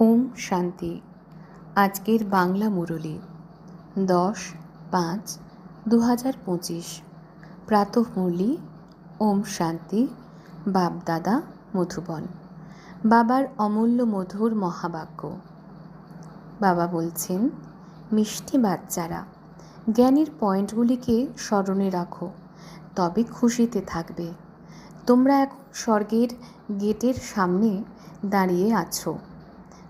ওম শান্তি। আজকের বাংলা মুরলি, দশ পাঁচ দু হাজার পঁচিশ। প্রাতঃ মুরলি, ওম শান্তি বাপদাদা মধুবন। বাবার অমূল্য মধুর মহাবাক্য। বাবা বলছেন, মিষ্টি বাচ্চারা, জ্ঞানের পয়েন্টগুলিকে স্মরণে রাখো, তবে খুশিতে থাকবে। তোমরা এখন স্বর্গের গেটের সামনে দাঁড়িয়ে আছো।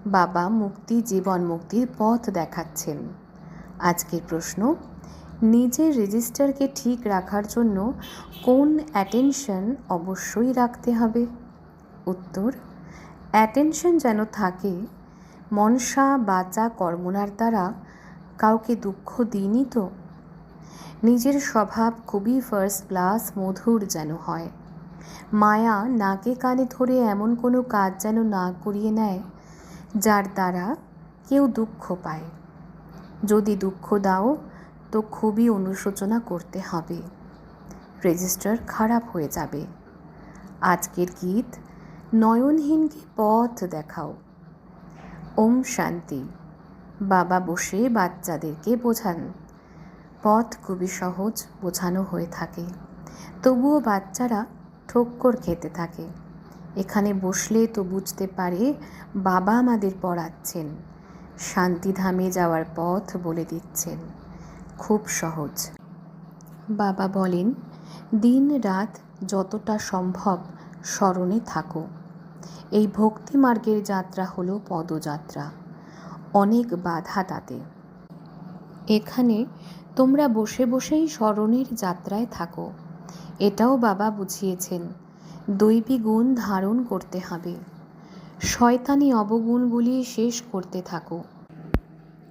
বাবা মুক্তি, জীবন মুক্তির পথ দেখাচ্ছেন। আজকের প্রশ্ন, নিজের রেজিস্টারকে ঠিক রাখার জন্য কোন অ্যাটেনশন অবশ্যই রাখতে হবে? উত্তর, অ্যাটেনশন যেন থাকে মনসা বাচা কর্মনার দ্বারা, কাউকে দুঃখ দিইনি তো? নিজের স্বভাব খুবই ফার্স্ট ক্লাস মধুর যেন হয়। মায়া নাকে কানে ধরে এমন কোনো কাজ যেন না করিয়ে নেয় যার দ্বারা কেউ দুঃখ পায়। যদি দুঃখ দাও, তো খুবই অনুশোচনা করতে হবে। রেজিস্টার খারাপ হয়ে যাবে। আজকের গীত নয়নহীনকে পথ দেখাও। ওম শান্তি। বাবা বসে বাচ্চাদেরকে বোঝান। পথ খুবই সহজ, বোঝানো হয়ে থাকে। তবুও বাচ্চারা ঠক্কর খেতে থাকে। এখানে বসলে তো বুঝতে পারে বাবা আমাদের পড়াচ্ছেন। শান্তিধামে যাওয়ার পথ বলে দিচ্ছেন। খুব সহজ। বাবা বলেন, দিন রাত যতটা সম্ভব স্মরণে থাকো। এই ভক্তি মার্গের যাত্রা হলো পদযাত্রা। অনেক বাধা তাতে। এখানে তোমরা বসে বসেই স্মরণের যাত্রায় থাকো। এটাও বাবা বুঝিয়েছেন। দৈবী গুণ ধারণ করতে হবে। শয়তানি অবগুণগুলি শেষ করতে থাকো।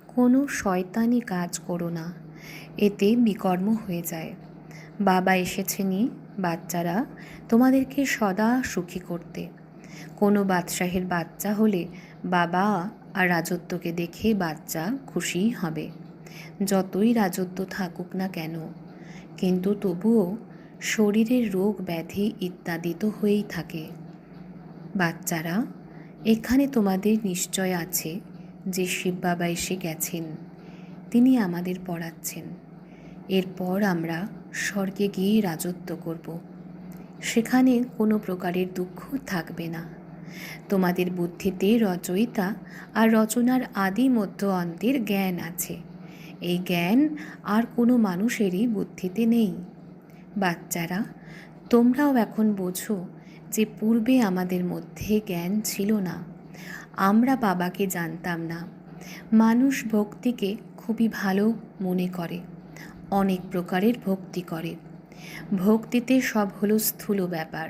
কোনো শয়তানি কাজ করো না, এতে বিকর্ম হয়ে যায়। বাবা এসেছেনই বাচ্চারা, তোমাদেরকে সদা সুখী করতে। কোনো বাদশাহের বাচ্চা হলে বাবা আর রাজত্বকে দেখে বাচ্চা খুশিই হবে। যতই রাজত্ব থাকুক না কেন, কিন্তু তবুও শরীরের রোগ ব্যাধি ইত্যাদি তো হয়েই থাকে। বাচ্চারা, এখানে তোমাদের নিশ্চয় আছে যে শিব বাবা এসে গেছেন। তিনি আমাদের পড়াচ্ছেন। এরপর আমরা স্বর্গে গিয়ে রাজত্ব করব। সেখানে কোনো প্রকারের দুঃখ থাকবে না। তোমাদের বুদ্ধিতে রচয়িতা আর রচনার আদি মধ্য অন্তের জ্ঞান আছে। এই জ্ঞান আর কোনো মানুষেরই বুদ্ধিতে নেই। বাচ্চারা, তোমরাও এখন বোঝো যে পূর্বে আমাদের মধ্যে জ্ঞান ছিল না। আমরা বাবাকে জানতাম না। মানুষ ভক্তিকে খুবই ভালো মনে করে, অনেক প্রকারের ভক্তি করে। ভক্তিতে সব হলো স্থূল ব্যাপার,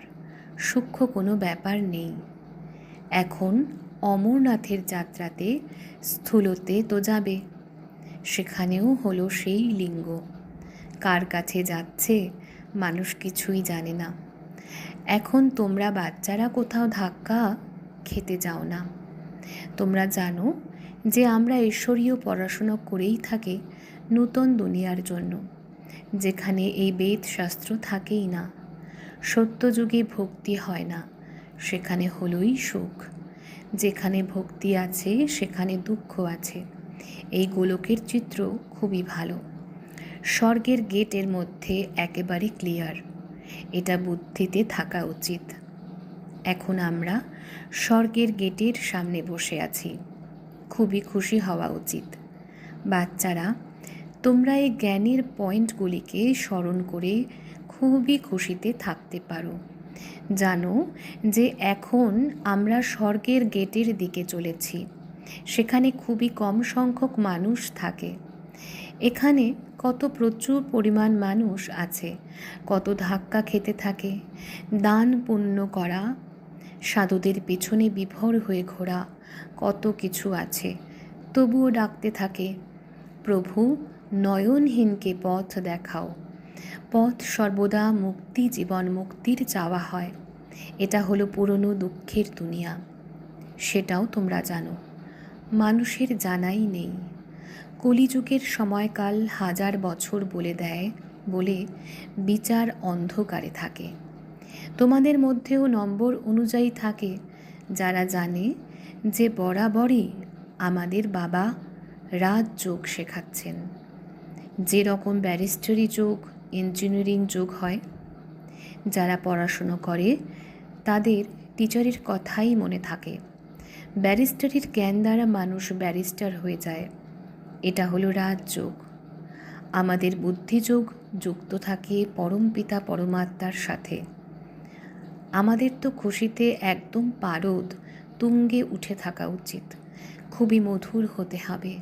সূক্ষ্ম কোনো ব্যাপার নেই। এখন অমরনাথের যাত্রাতে স্থূলতে তো যাবে, সেখানেও হলো সেই লিঙ্গ। কার কাছে যাচ্ছে মানুষ কিছুই জানে না। এখন তোমরা বাচ্চারা কোথাও ধাক্কা খেতে যাও না। তোমরা জানো যে আমরা ঈশ্বরীয় পড়াশুনো করেই থাকি নূতন দুনিয়ার জন্য, যেখানে এই বেদ শাস্ত্র থাকেই না। সত্যযুগে ভক্তি হয় না, সেখানে হলোই সুখ যেখানে ভক্তি আছে, সেখানে দুঃখ আছে। এই গোলকের চিত্র খুবই ভালো। স্বর্গের গেটের মধ্যে একেবারে ক্লিয়ার। এটা বুদ্ধিতে থাকা উচিত। এখন আমরা স্বর্গের গেটের সামনে বসে আছি। খুবই খুশি হওয়া উচিত। বাচ্চারা, তোমরা এই জ্ঞানের পয়েন্টগুলিকে স্মরণ করে খুবই খুশিতে থাকতে পারো। জানো যে এখন আমরা স্বর্গের গেটের দিকে চলেছি। সেখানে খুবই কম সংখ্যক মানুষ থাকে। এখানে কত প্রচুর পরিমাণ মানুষ আছে, কত ধাক্কা খেতে থাকে, দান পুণ্য করা, সাধুদের পেছনে বিভোর হয়ে ঘোরা, কত কিছু আছে। তবুও ডাকতে থাকে, প্রভু, নয়নহীনকে পথ দেখাও। পথ সর্বদা মুক্তি জীবন মুক্তির চাওয়া হয়। এটা হলো পুরনো দুঃখের দুনিয়া। সেটাও তোমরা জানো। মানুষের জানাই নেই। কলিযুগের সময়কাল হাজার বছর বলে দেয়, বলে বিচার অন্ধকারে থাকে। তোমাদের মধ্যেও নম্বর অনুযায়ী থাকে, যারা জানে যে বরাবরই আমাদের বাবা রাজযোগ শেখাচ্ছেন। যেরকম ব্যারিস্টারি যোগ, ইঞ্জিনিয়ারিং যোগ হয়। যারা পড়াশুনো করে, তাদের টিচারের কথাই মনে থাকে। ব্যারিস্টারির জ্ঞান দ্বারা মানুষ ব্যারিস্টার হয়ে যায়। এটা হলো রাজযোগ। আমাদের বুদ্ধিযোগ যুক্ত থাকে পরমপিতা পরমাত্মার সাথে। আমাদের তো খুশিতে একদম পারদ তুঙ্গে উঠে থাকা উচিত। খুবই মধুর হতে হবে।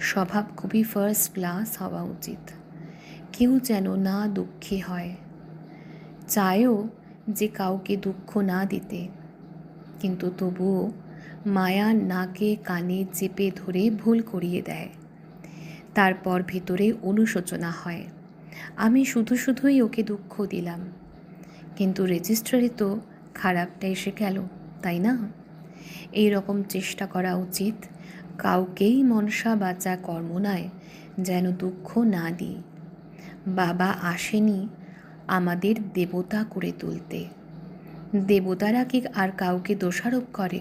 স্বভাব খুবই ফার্স্ট ক্লাস হওয়া উচিত। কেউ যেন না দুঃখী হয়। চায়ও যে কাউকে দুঃখ না দিতে। কিন্তু তবুও মায়া নাকে কানে চেপে ধরে ভুল করিয়ে দেয়। তারপর ভিতরে অনুশোচনা হয়। আমি শুধু শুধুই ওকে দুঃখ দিলাম। কিন্তু রেজিস্ট্রারে তো খারাপটা এসে গেল, তাই না? এই রকম চেষ্টা করা উচিত। কাউকেই মনসা বাঁচা কর্ম নয়, যেন দুঃখ না দিই। বাবা আসেনি আমাদের দেবতা করে তুলতে। দেবতারা কি আর কাউকে দোষারোপ করে?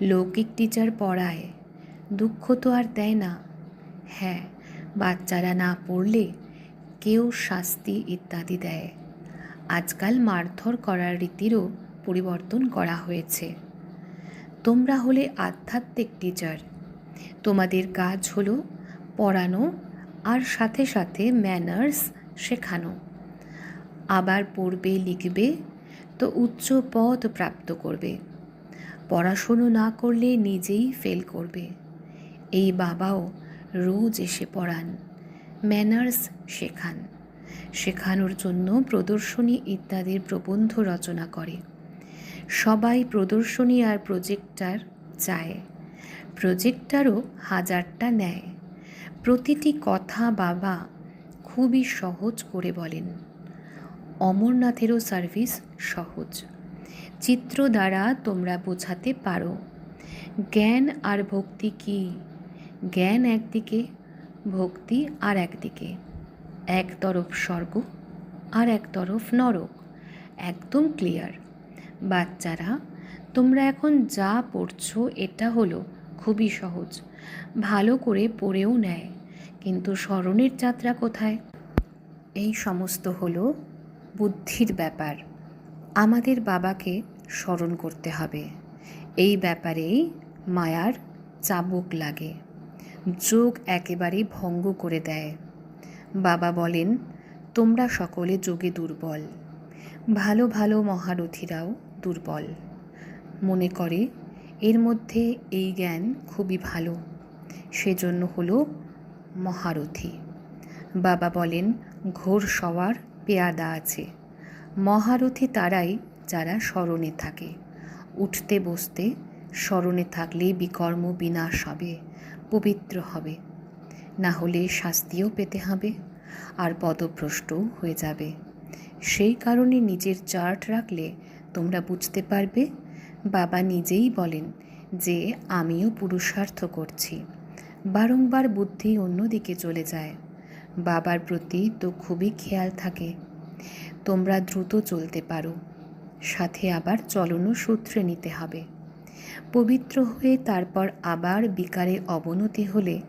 লৌকিক টিচার পড়ায়, দুঃখ তো আর দেয় না। হ্যাঁ বাচ্চারা না পড়লে কেউ শাস্তি ইত্যাদি দেয়। আজকাল মারধর করার রীতিরও পরিবর্তন করা হয়েছে। তোমরা হলে আধ্যাত্মিক টিচার তোমাদের কাজ হলো পড়ানো আর সাথে সাথে ম্যানার্স শেখানো। আবার পড়বে, লিখবে, তো উচ্চ পদ প্রাপ্ত করবে। পড়াশুনো না করলে নিজেই ফেল করবে। এই বাবাও রোজ এসে পড়ান ম্যানার্স শেখান। শেখানোর জন্য প্রদর্শনী ইত্যাদির প্রবন্ধ রচনা করে। সবাই প্রদর্শনী আর প্রজেক্টার চায়। প্রজেক্টারও হাজারটা নেয়। প্রতিটি কথা বাবা খুবই সহজ করে বলেন। অমরনাথেরও সার্ভিস সহজ। চিত্র দ্বারা তোমরা বোঝাতে পারো। জ্ঞান আর ভক্তি কি? জ্ঞান একদিকে, ভক্তি আর একদিকে। এক তরফ স্বর্গ আর এক তরফ নরক। একদম ক্লিয়ার। বাচ্চারা, তোমরা এখন যা পড়ছো, এটা হলো খুবই সহজ। ভালো করে পড়েও নেয়। কিন্তু স্মরণের যাত্রা কোথায়? এই সমস্ত হলো বুদ্ধির ব্যাপার। আমাদের বাবাকে স্মরণ করতে হবে। এই ব্যাপারেই মায়ার চাবুক লাগে। যোগ একেবারে ভঙ্গ করে দেয়। বাবা বলেন, তোমরা সকলে যোগে দুর্বল। ভালো ভালো মহারথীরাও দুর্বল। মনে করে, এর মধ্যে এই জ্ঞান খুবই ভালো। সেজন্য হলো মহারথী। বাবা বলেন, ঘোর সওয়ার পেয়াদা আছে। মহারথী তারাই যারা স্মরণে থাকে। উঠতে, বসতে, স্মরণে থাকলে বিকর্ম বিনাশ হবে। পবিত্র হবে। না হলে শাস্তিও পেতে হবে আর পদভ্রষ্টও হয়ে যাবে। সেই কারণে নিজের চার্ট রাখলে তোমরা বুঝতে পারবে, বাবা নিজেই বলেন যে আমিও পুরুষার্থ করছি। বারংবার বুদ্ধি অন্যদিকে চলে যায়। বাবার প্রতি তো খুবই খেয়াল থাকে। তোমরা দ্রুত চলতে পারো। সাথে আবার চলনও সূত্রে নিতে হবে। পবিত্র হয়ে তারপর আবার বিকারে অবনতি হলে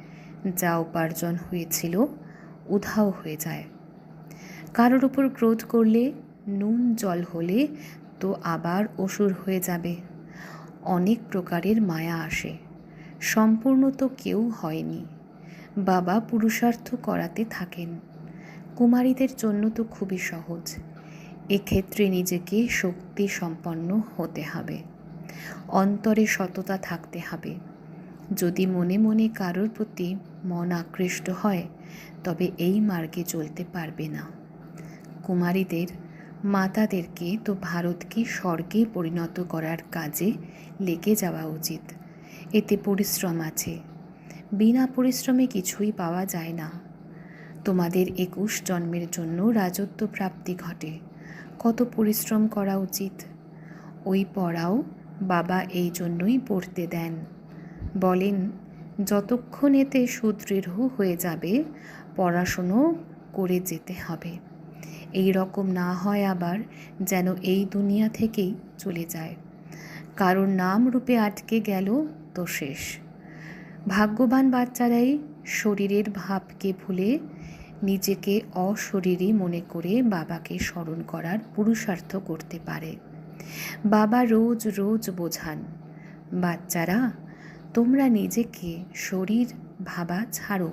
যা উপার্জন হয়েছিল, উধাও হয়ে যায়। কারোর উপর ক্রোধ করলে, নুন জল হলে তো আবার অসুর হয়ে যাবে। অনেক প্রকারের মায়া আসে। সম্পূর্ণ তো কেউ হয়নি। বাবা পুরুষার্থ করাতে থাকেন। কুমারীদের জন্য তো খুবই সহজ। এক্ষেত্রে নিজেকে শক্তি সম্পন্ন হতে হবে। অন্তরে সততা থাকতে হবে। যদি মনে মনে কারোর প্রতি মন আকৃষ্ট হয়, তবে এই মার্গে চলতে পারবে না। কুমারীদের, মাতাদেরকে তো ভারতকে স্বর্গে পরিণত করার কাজে লেগে যাওয়া উচিত। এতে পরিশ্রম আছে। বিনা পরিশ্রমে কিছুই পাওয়া যায় না। তোমাদের একুশ জন্মের জন্য রাজত্ব প্রাপ্তি ঘটে। কত পরিশ্রম করা উচিত? ওই পড়াও বাবা এই জন্যই পড়তে দেন। বলেন, যতক্ষণ এতে সুদৃঢ় হয়ে যাবে, পড়াশুনো করে যেতে হবে। এই রকম না হয় আবার যেন এই দুনিয়া থেকেই চলে যায়। কারোর নাম রূপে আটকে গেল তো শেষ। ভাগ্যবান বাচ্চারাই শরীরের ভাবকে ভুলে নিজেকে অশরীরী মনে করে বাবাকে স্মরণ করার পুরুষার্থ করতে পারে। বাবা রোজ রোজ বোঝান, বাচ্চারা, তোমরা নিজেকে শরীর ভাবা ছাড়ো।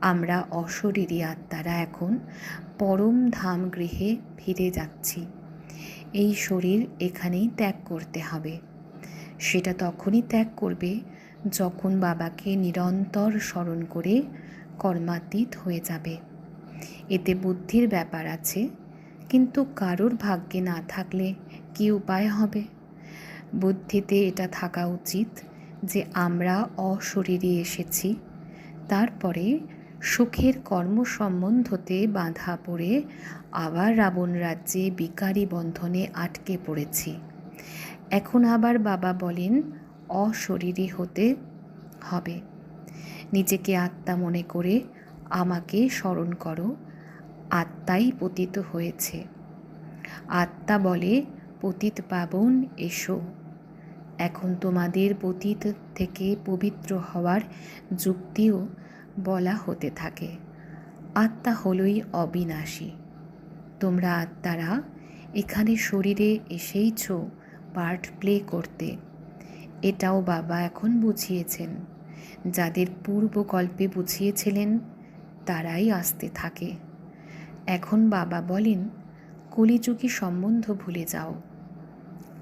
আমরা অশরীরী আত্মারা এখন পরম ধাম গৃহে ফিরে যাচ্ছি। এই শরীর এখানেই ত্যাগ করতে হবে। সেটা তখনই ত্যাগ করবে যখন বাবাকে নিরন্তর স্মরণ করে কর্মাতীত হয়ে যাবে। এতে বুদ্ধির ব্যাপার আছে, কিন্তু কারোর ভাগ্যে না থাকলে কি উপায় হবে? বুদ্ধিতে এটা থাকা উচিত যে আমরা অশরীরে এসেছি, তারপরে সুখের কর্ম সম্বন্ধতে বাঁধা পড়ে আবার রাবণ রাজ্যে বিকারী বন্ধনে আটকে পড়েছি। এখন আবার বাবা বলেন, অশরীরী হতে হবে। নিজেকে আত্মা মনে করে আমাকে স্মরণ করো। আত্মাই পতিত হয়েছে। আত্মা বলে পতিত পাবন, এসো। এখন তোমাদের পতিত থেকে পবিত্র হওয়ার যুক্তিও বলা হতে থাকে। আত্মা হলই অবিনাশী। তোমরা আত্মারা, এখানে শরীরে এসেইছ পার্ট প্লে করতে। এটাও বাবা এখন বুঝিয়েছেন। যাদের পূর্বকল্পে বুঝিয়েছিলেন, তারাই আসতে থাকে। এখন বাবা বলেন, কলিযুগী সম্বন্ধ ভুলে যাও।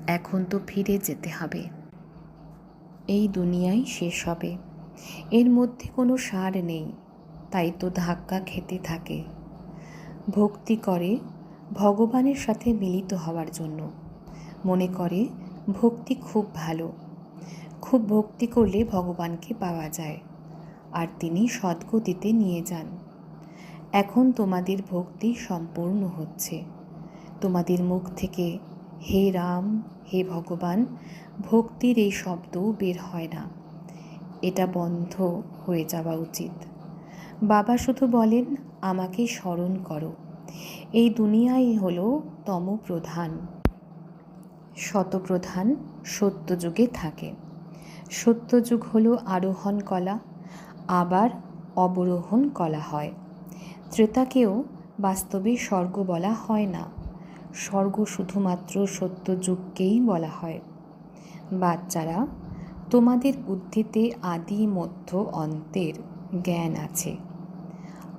এখন তো ফিরে যেতে হবে। এই দুনিয়াই শেষ হবে। এর মধ্যে কোনো সার নেই, তাই তো ধাক্কা খেতে থাকে। ভক্তি করে ভগবানের সাথে মিলিত হওয়ার জন্য। মনে করে ভক্তি খুব ভালো। খুব ভক্তি করলে ভগবানকে পাওয়া যায়। আর তিনি সদ্গতিতে নিয়ে যান। এখন তোমাদের ভক্তি সম্পূর্ণ হচ্ছে। তোমাদের মুখ থেকে হে রাম, হে ভগবান, ভক্তির এই শব্দ বের হয় না। এটা বন্ধ হয়ে যাওয়া উচিত। বাবা শুধু বলেন, আমাকে স্মরণ করো। এই দুনিয়াই হলো তম প্রধান শতপ্রধান সত্যযুগে থাকে। সত্যযুগ হল আরোহণ কলা, আবার অবরোহণ কলা হয়। ত্রেতাকেও বাস্তবে স্বর্গ বলা হয় না। স্বর্গ শুধুমাত্র সত্যযুগকেই বলা হয়। বাচ্চারা, তোমাদের বুদ্ধিতে আদি, মধ্য, অন্তের জ্ঞান আছে।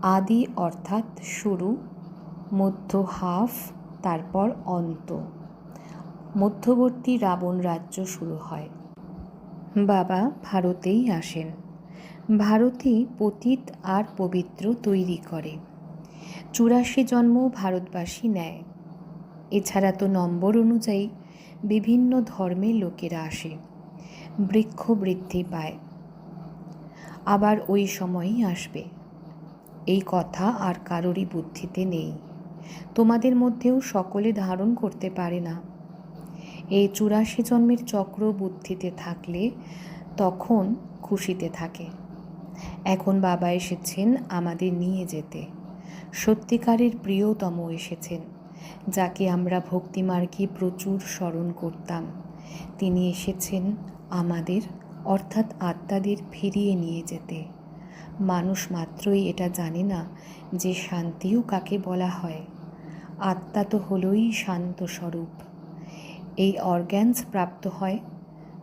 আদি অর্থাৎ শুরু, মধ্য হাফ, তারপর অন্ত। মধ্যবর্তী রাবণ রাজ্য শুরু হয়। বাবা ভারতেই আসেন। ভারতই পতিত আর পবিত্র তৈরি করে। চুরাশি জন্ম ভারতবাসী নেয়। এছাড়া তো নম্বর অনুযায়ী বিভিন্ন ধর্মের লোকেরা আসে, বৃক্ষ বৃদ্ধি পায়, আবার ওই সময়ই আসবে। এই কথা আর কারোরই বুদ্ধিতে নেই। তোমাদের মধ্যেও সকলে ধারণ করতে পারে না। এই চুরাশি জন্মের চক্র বুদ্ধিতে থাকলে তখন খুশিতে থাকে। এখন বাবা এসেছেন আমাদের নিয়ে যেতে। সত্যিকারের প্রিয়তম এসেছেন। যাকে আমরা ভক্তিমার্গে প্রচুর স্মরণ করতাম। তিনি এসেছেন আমাদের, অর্থাৎ আত্মাদের ফিরিয়ে নিয়ে যেতে। মানুষ মাত্রই এটা জানে না যে শান্তিও কাকে বলা হয়। আত্মা তো হলোই শান্ত স্বরূপ। এই অর্গ্যানস প্রাপ্ত হয়,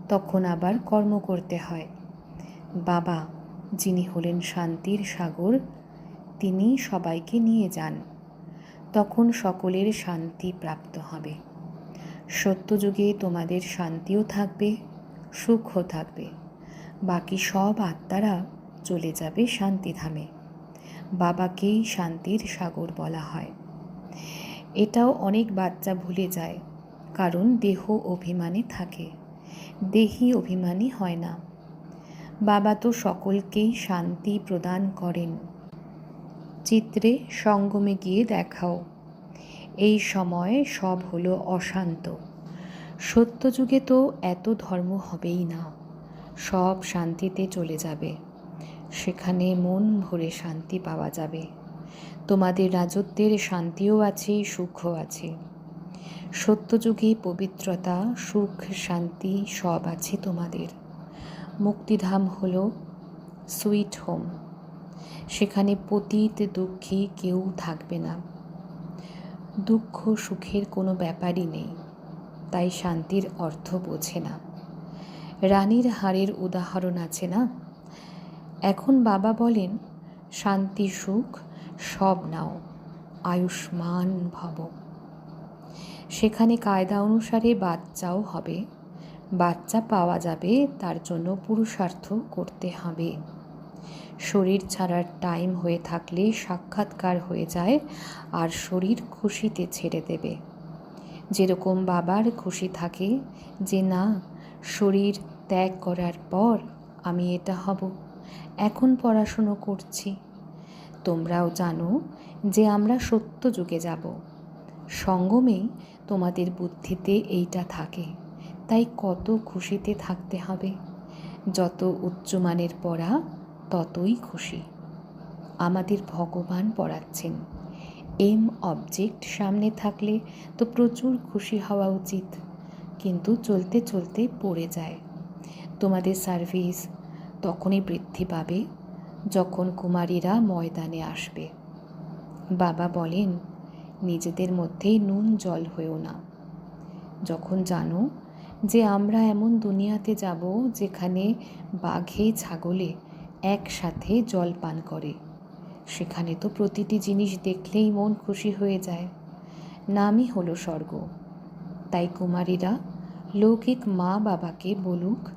তখন আবার কর্ম করতে হয়। বাবা, যিনি হলেন শান্তির সাগর তিনি সবাইকে নিয়ে যান। তখন সকলের শান্তি প্রাপ্ত হবে। সত্যযুগে তোমাদের শান্তিও থাকবে, সুখও থাকবে। বাকি সব আত্মারা চলে যাবে শান্তিধামে। বাবাকেই শান্তির সাগর বলা হয়। এটাও অনেক বাচ্চা ভুলে যায়, কারণ দেহ অভিমানে থাকে, দেহি অভিমানী হয় না। বাবা তো সকলকেই শান্তি প্রদান করেন। চিত্রে সঙ্গমে গিয়ে দেখাও। এই সময়ে সব হলো অশান্ত। সত্যযুগে তো এত ধর্ম হবেই না। সব শান্তিতে চলে যাবে। সেখানে মন ভরে শান্তি পাওয়া যাবে। তোমাদের রাজত্বের শান্তিও আছে, সুখও আছে। সত্যযুগে পবিত্রতা, সুখ, শান্তি সব আছে তোমাদের। মুক্তিধাম হল সুইট হোম। সেখানে পতীত দুঃখী কেউ থাকবে না। দুঃখ সুখের কোনো ব্যাপারই নেই, তাই শান্তির অর্থ বোঝে না। রানীর হাড়ের উদাহরণ আছে না? এখন বাবা বলেন, শান্তি, সুখ সব নাও, আয়ুষ্মান ভব। সেখানে কায়দা অনুসারে বাচ্চাও হবে। বাচ্চা পাওয়া যাবে, তার জন্য পুরুষার্থ করতে হবে। শরীর ছাড়ার টাইম হয়ে থাকলে সাক্ষাৎকার হয়ে যায় আর শরীর খুশিতে ছেড়ে দেবে। যেরকম বাবার খুশি থাকে যে, না, শরীর ত্যাগ করার পর আমি এটা হব। এখন পড়াশুনো করছি। তোমরাও জানো যে, আমরা সত্য যুগে যাব। সঙ্গমে তোমাদের বুদ্ধিতে এইটা থাকে। তাই কত খুশিতে থাকতে হবে। যত উচ্চমানের পড়া ততই খুশি। আমাদের ভগবান পড়াচ্ছেন। এম অবজেক্ট সামনে থাকলে তো প্রচুর খুশি হওয়া উচিত, কিন্তু চলতে চলতে পড়ে যায়। তোমাদের সার্ভিস তখনই বৃদ্ধি পাবে, যখন কুমারীরা ময়দানে আসবে। বাবা বলেন, নিজেদের মধ্যেই নুন জল হয়েও না। যখন জানো যে আমরা এমন দুনিয়াতে যাব যেখানে বাঘে, ছাগলে একসাথে জল পান করে। সেখানে তো প্রতিটি জিনিস দেখলেই মন খুশি হয়ে যায়। নামই হলো স্বর্গ। তাই কুমারীরা, লৌকিক মা বাবাকে বলুক,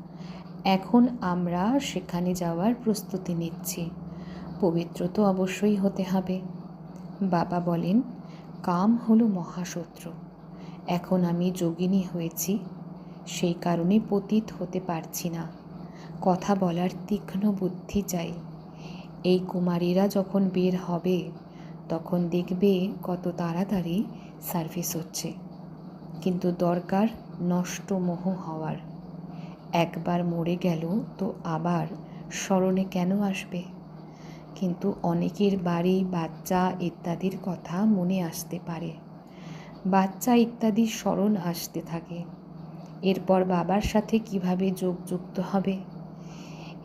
এখন আমরা সেখানে যাওয়ার প্রস্তুতি নিচ্ছি। পবিত্র তো অবশ্যই হতে হবে। বাবা বলেন, কাম হলো মহাশত্রু। এখন আমি যোগিনী হয়েছি। সেই কারণে পতিত হতে পারছি না। কথা বলার তীক্ষ্ণ বুদ্ধি চাই। এই কুমারীরা যখন বের হবে, তখন দেখবে কত তাড়াতাড়ি সার্ভিস হচ্ছে। কিন্তু দরকার নষ্ট মোহ হওয়ার। একবার মরে গেল তো আবার স্মরণে কেন আসবে? কিন্তু অনেকের বাড়ি বাচ্চা ইত্যাদির কথা মনে আসতে পারে। বাচ্চা ইত্যাদির স্মরণ আসতে থাকে। এরপর বাবার সাথে কীভাবে যোগযুক্ত হবে?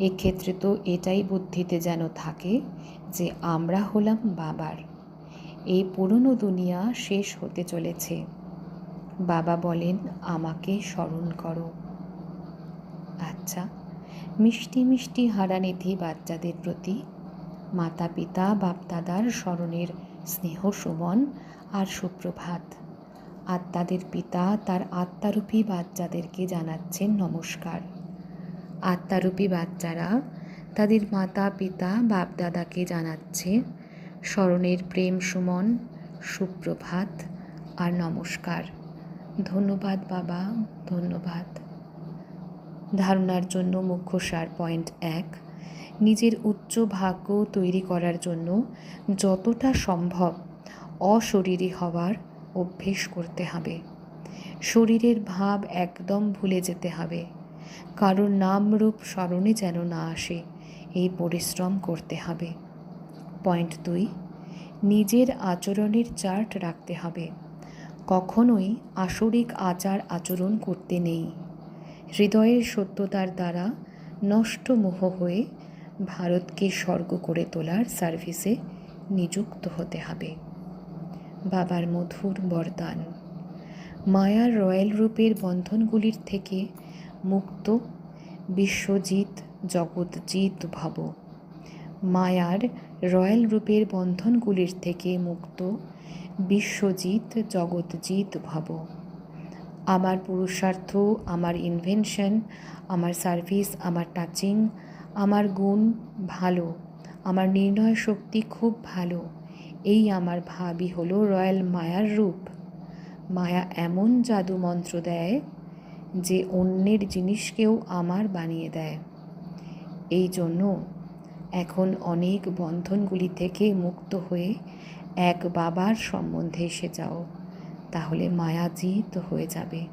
এক্ষেত্রে তো এটাই বুদ্ধিতে যেন থাকে যে আমরা হলাম বাবার। এই পুরনো দুনিয়া শেষ হতে চলেছে। বাবা বলেন, আমাকে স্মরণ করো। আচ্ছা মিষ্টি মিষ্টি হারানিধি বাচ্চাদের প্রতি মাতা পিতা বাপদাদার স্মরণের স্নেহ সুমন আর সুপ্রভাত। আত্মাদের পিতা তার আত্মারূপী বাচ্চাদেরকে জানাচ্ছেন নমস্কার। আত্মারূপী বাচ্চারা তাদের মাতা, পিতা, বাপদাদাকে জানাচ্ছে, স্মরণের প্রেম সুমন, সুপ্রভাত আর নমস্কার। ধন্যবাদ বাবা, ধন্যবাদ। ধারণার জন্য মুখ্য সার পয়েন্ট এক, নিজের উচ্চ ভাগ্য তৈরি করার জন্য যতটা সম্ভব অশরীরী হওয়ার অভ্যেস করতে হবে। শরীরের ভাব একদম ভুলে যেতে হবে। কারোর নামরূপ স্মরণে যেন না আসে, এই পরিশ্রম করতে হবে। পয়েন্ট দুই, নিজের আচরণের চার্ট রাখতে হবে। কখনোই আসরিক আচার আচরণ করতে নেই। হৃদয়ের সত্যতার দ্বারা নষ্ট মোহ হয়ে ভারতকে স্বর্গ করে তোলার সার্ভিসে নিযুক্ত হতে হবে। বাবার মধুর বরদান। মায়ার রয়্যাল রূপের বন্ধনগুলির থেকে মুক্ত, বিশ্বজিৎ জগৎজিৎ ভব। মায়ার রয়্যাল রূপের বন্ধনগুলির থেকে মুক্ত, বিশ্বজিৎ জগৎজিৎ ভব। আমার পুরুষার্থ, আমার ইনভেনশন আমার সার্ভিস আমার টাচিং আমার গুণ ভালো, আমার নির্ণয় শক্তি খুব ভালো। এই আমার ভাবই হলো রয়্যাল মায়ার রূপ। মায়া এমন জাদু মন্ত্র দেয় যে অন্যের জিনিসকেও আমার বানিয়ে দেয়। এই জন্য এখন অনেক বন্ধনগুলি থেকে মুক্ত হয়ে এক বাবার সম্বন্ধে এসে যাও। তাহলে মায়াজিত হয়ে যাবে।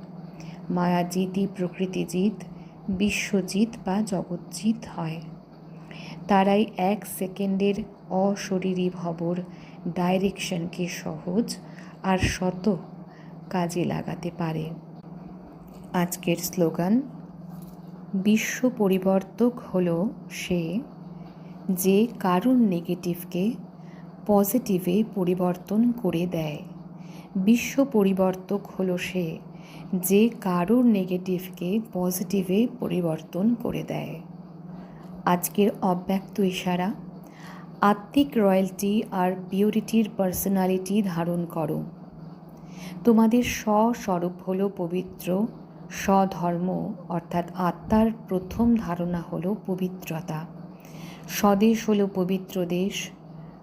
মায়াজিতই প্রকৃতিজিত বিশ্বজিৎ বা জগৎজিৎ হয়। তারাই এক সেকেন্ডের অশরীরী ভবর ডাইরেকশনকে সহজ আর শত কাজে লাগাতে পারে। আজকের স্লোগান, বিশ্ব পরিবর্তক হল সে যে কারুর নেগেটিভকে পজিটিভে পরিবর্তন করে দেয়। বিশ্ব পরিবর্তক হলো সে যে কারুর নেগেটিভকে পজিটিভে পরিবর্তন করে দেয়। আজকের অব্যক্ত ইশারা, আত্মিক রয়্যালটি আর পিউরিটির পার্সোনালিটি ধারণ করো। তোমাদের স্বস্বরূপ হল পবিত্র স্বধর্ম, অর্থাৎ আত্মার প্রথম ধারণা হল পবিত্রতা। স্বদেশ হল পবিত্র দেশ,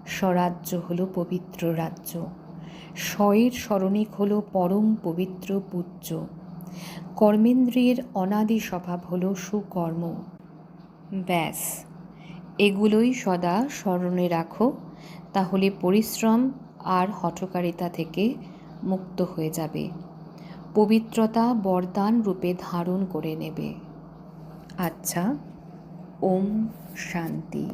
স্বরাজ্য হল পবিত্র রাজ্য। স্বয়ের স্মরণিক হল পরম পবিত্র পূজ্য। কর্মেন্দ্রিয়ের অনাদি স্বভাব হল সুকর্ম। ব্যাস, এগুলোই সদা স্মরণে রাখো, তাহলে পরিশ্রম আর হঠকারিতা থেকে মুক্ত হয়ে যাবে। পবিত্রতা বরদান রূপে ধারণ করে নেবে। আচ্ছা ওম শান্তি।